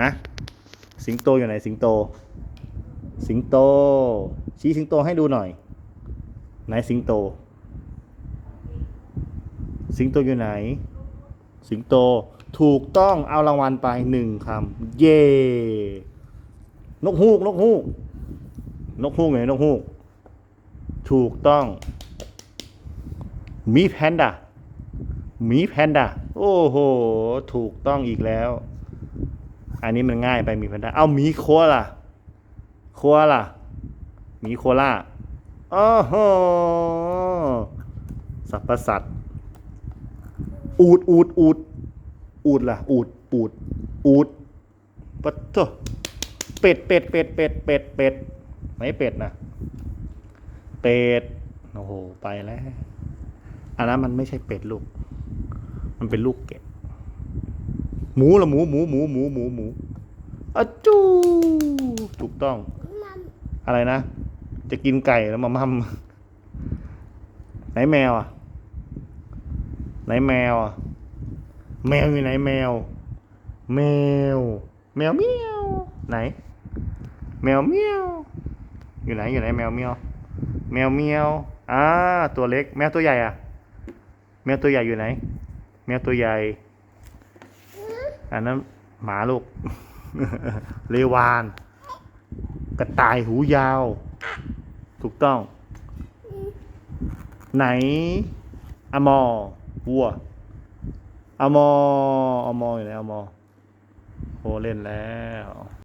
ฮะสิงโตอยู่ไหนสิงโต สิงโต ชี้สิงโตให้ดูหน่อย ไหนสิงโต สิงโตอยู่ไหน สิงโตถูกต้องเอารางวัลไปหนึ่งคำเย่นกฮูกนกฮูกนกฮูกไหนนกฮูกถูกต้อง มีแพนด้ามีแพนด้าโอ้โห ถูกต้องอีกแล้ว อันนี้มันง่ายไปมีแพนด้าเอาหมีโคล่ะโคล่ะหมีโคล่าโอ้โหสัพพสัตว์อูดอูดอูดอูดล่ะ อูดอูดอูดปัตโตเป็ดเป็ดเป็ดเป็ดเป็ดเป็ดไหนเป็ดนะเป็ดโอ้โหไปแล้วอันนั้นมันไม่ใช่เป็ดลูก มันเป็นลูกแกะ หมูละหมูหมูหมูหมูหมูหมูอะจูถูกต้อง อะไรนะ จะกินไก่แล้วมามั่มไหนแมวอะ ไหนแมวอะ แมวอยู่ไหนแมว แมว แมวเมียว ไหน แมวเมียว อยู่ไหนอยู่ไหนแมวเมียว แมวเมียว อ่า ตัวเล็ก แมวตัวใหญ่อะ แมวตัวใหญ่อยู่ไหน แมวตัวใหญ่ อันนั้นหมาลูก เลวาน กระต่ายหูยาว ถูกต้อง ไหน อมอวัว อมออมออยู่ไหนอมอโอเล่นแล้ว